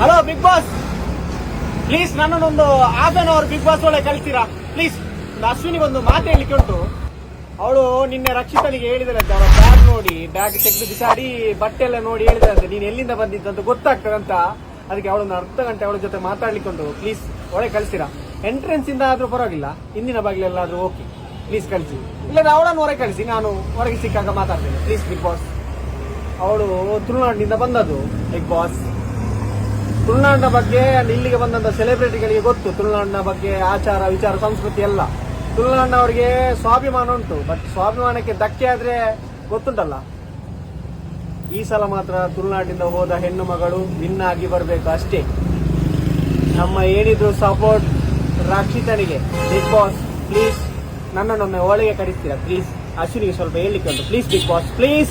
Hello big boss please ನನ್ನನ್ನೊಂದು half an hour big boss ಒಳಗೆ ಕಳಿಸ್ತೀರಾ? Please Ashwini ಒಂದು ಮಾತು ಹೇಳಲಿಕ್ಕೆ ಉಂಟು. ಅವಳು ನಿನ್ನೆ ರಕ್ಷಿತನಿಗೆ ಹೇಳಿದಳಂತೆ, ಅವಳ ಬ್ಯಾಗ್ ನೋಡಿ ಬ್ಯಾಗ್ ತೆಗೆದು ಬಿಸಾಡಿ, ಬಟ್ಟೆ ಎಲ್ಲ ನೋಡಿ ಹೇಳಿದಳಂತೆ, ನೀನು ಎಲ್ಲಿಂದ ಬಂದಿದ್ದಂತ ಗೊತ್ತಾಗ್ತದಂತ. ಅದಕ್ಕೆ ಅವಳೊಂದು ಅರ್ಧ ಗಂಟೆ ಅವಳ ಜೊತೆ ಮಾತಾಡ್ಲಿಕ್ಕೆ ಉಂಟು. ಪ್ಲೀಸ್ ಒಳಗೆ ಕಳಿಸ್ತೀರಾ? ಎಂಟ್ರೆನ್ಸ್ ಇಂದ ಆದ್ರೂ ಪರವಾಗಿಲ್ಲ, ಹಿಂದಿನ ಬಾಗಿಲೆಲ್ಲಾದ್ರೂ ಓಕೆ ಪ್ಲೀಸ್ ಕಳಿಸಿ. ಇಲ್ಲದ್ರೆ ಅವಳನ್ನು ಹೊರಗೆ ಕಳಿಸಿ, ನಾನು ಹೊರಗೆ ಸಿಕ್ಕಾಗ ಮಾತಾಡ್ತೇನೆ. ಪ್ಲೀಸ್ ಬಿಗ್ ಬಾಸ್ ಅವಳು ತುಳುನಾಡಿನಿಂದ ಬಂದದ್ದು ಬಿಗ್ ಬಾಸ್ ತುಳುನಾಡಿನ ಬಗ್ಗೆ ಇಲ್ಲಿಗೆ ಬಂದಂತ ಸೆಲೆಬ್ರಿಟಿಗಳಿಗೆ ಗೊತ್ತು. ತುಳುನಾಡಿನ ಬಗ್ಗೆ ಆಚಾರ, ವಿಚಾರ, ಸಂಸ್ಕೃತಿ ಎಲ್ಲ. ತುಳುನಾಡಿನವರಿಗೆ ಸ್ವಾಭಿಮಾನ ಉಂಟು. ಬಟ್ ಸ್ವಾಭಿಮಾನಕ್ಕೆ ಧಕ್ಕೆ ಆದ್ರೆ ಗೊತ್ತುಂಟಲ್ಲ? ಈ ಸಲ ಮಾತ್ರ ತುಳುನಾಡಿನಿಂದ ಹೋದ ಹೆಣ್ಣು ಮಗಳು ವಿನ್ ಬರಬೇಕು ಅಷ್ಟೇ. ನಮ್ಮ ಏನಿದ್ರು ಸಪೋರ್ಟ್ ರಕ್ಷಿತನಿಗೆ ಬಿಗ್ ಬಾಸ್ ಪ್ಲೀಸ್ ನನ್ನನ್ನೊಮ್ಮೆ ಒಳಗೆ ಕಳಿಸ್ತೀರಾ ಪ್ಲೀಸ್ ಅಶ್ವಿನಿಗೆ ಸ್ವಲ್ಪ ಹೇಳಲಿಕ್ಕೆ ಉಂಟು. Please big boss please